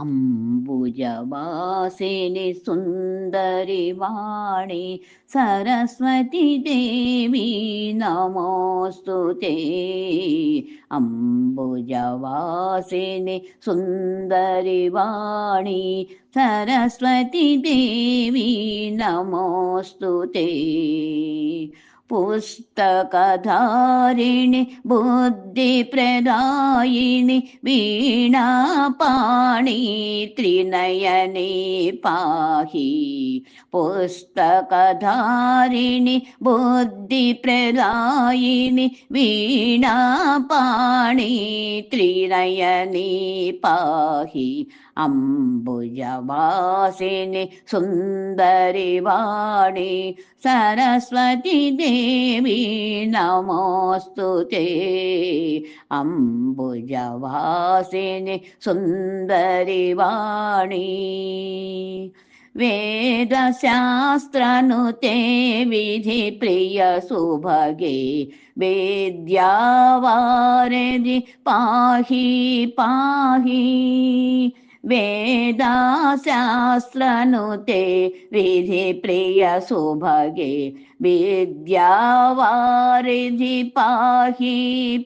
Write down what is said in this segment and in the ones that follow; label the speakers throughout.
Speaker 1: अम्बुजवासिनि सुन्दरि वाणि सरस्वती देवी नमोऽस्तु ते। अम्बुजवासिनि सुन्दरि वाणि सरस्वती देवी नमोऽस्तु ते पुस्तकधारिणि बुद्धिप्रदायिनि वीणापाणि त्रिनयने पाहि। पुस्तकधारिणि बुद्धिप्रदायिनि वीणापाणि त्रिनयने पाहि अम्बुजवासिनि सुन्दरि वाणि सरस्वती देवी नमोऽस्तु ते अम्बुजवासिनि सुन्दरि वाणि वेदशास्त्रनुते विधिप्रियसुभगे वेद्यावारदि पाहि पाहि वेदाशास्त्रनुते विधिप्रियसुभगे विद्यावारिधि पाहि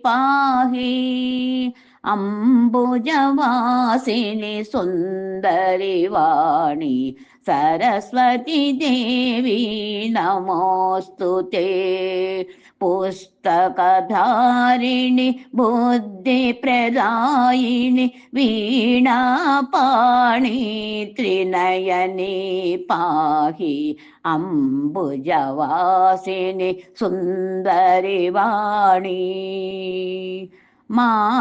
Speaker 1: पाहि अम्बुजवासिनि सुन्दरि वाणि सरस्वती देवी నమోస్తు పుస్తకధారిణి బుద్ధి ప్రదాయిని వీణాపాణి త్రినయని పాహి అంబుజవాసిని సుందరి వాణి మాలాలంకృతమణిమయ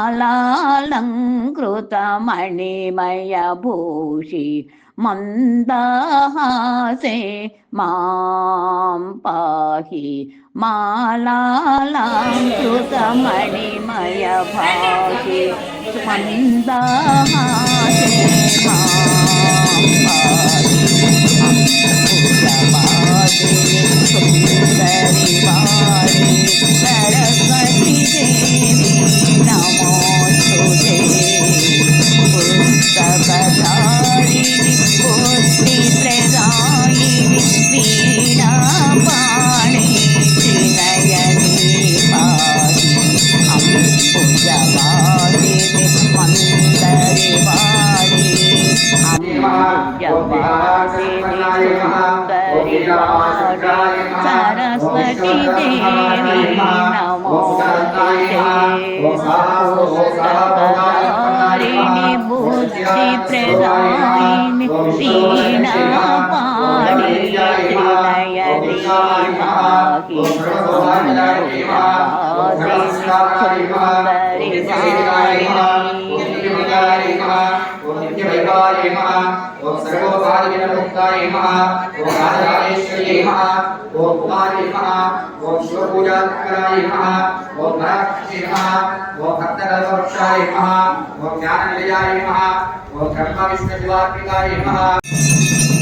Speaker 1: మందహాసే మాం పాహి మాలాలామృతమణిమయ భాహి మందహాసే మాం పాహి సుందరి వాణి సరస్వతి దేవి నమో సుదే పుస్తక सरस्वती देवी नमो सकरिणि बुद्धि प्रदायिनि वीणापाणि हृदय देवाहि परिवारिणि
Speaker 2: नित्यवैवाय नमः ओम सर्वोपादिनमुक्ताय नमः ओम राजराजेश्वर्यै नमः ओम कुमारी नमः ओम शिवपूजाकराय नमः ओम भरक्षे नमः ओम भक्तकल्पवृक्षाय नमः ओम ज्ञाननिलयाय नमः ओम ब्रह्मविष्णुदिवात्मिकाय नमः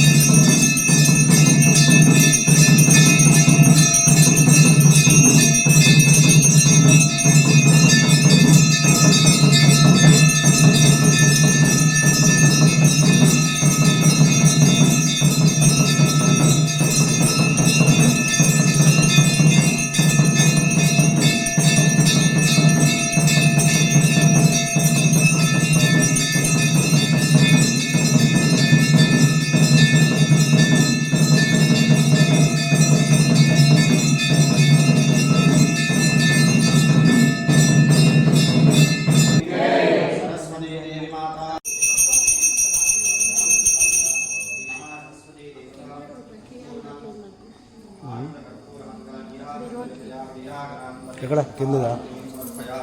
Speaker 3: ఎక్కడ? కిందదా?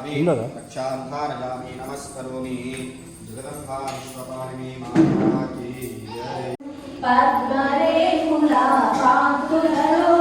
Speaker 3: కిందదా
Speaker 4: రక్షాధారయామి
Speaker 5: కాంతులలో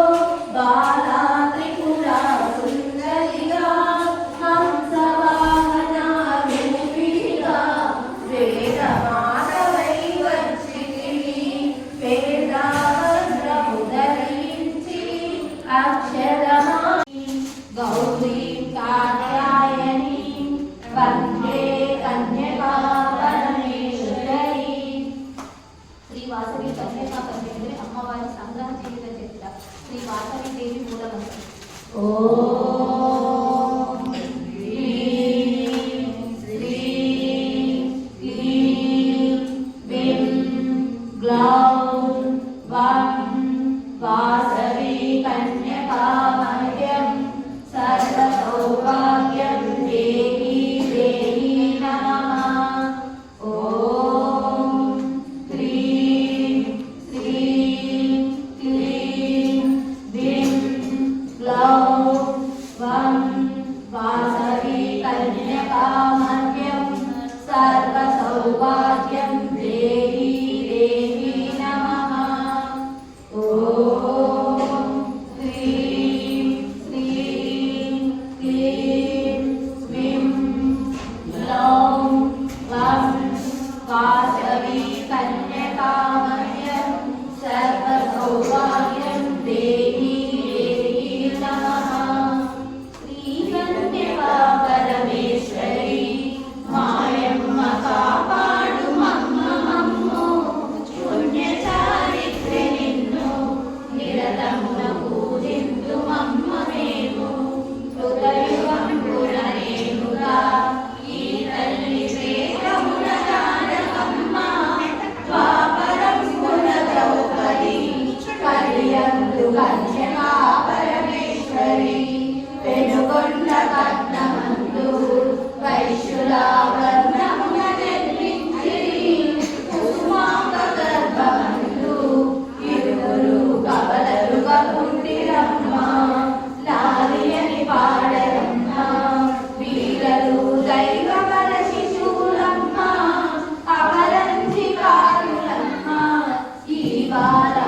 Speaker 5: అపరంజి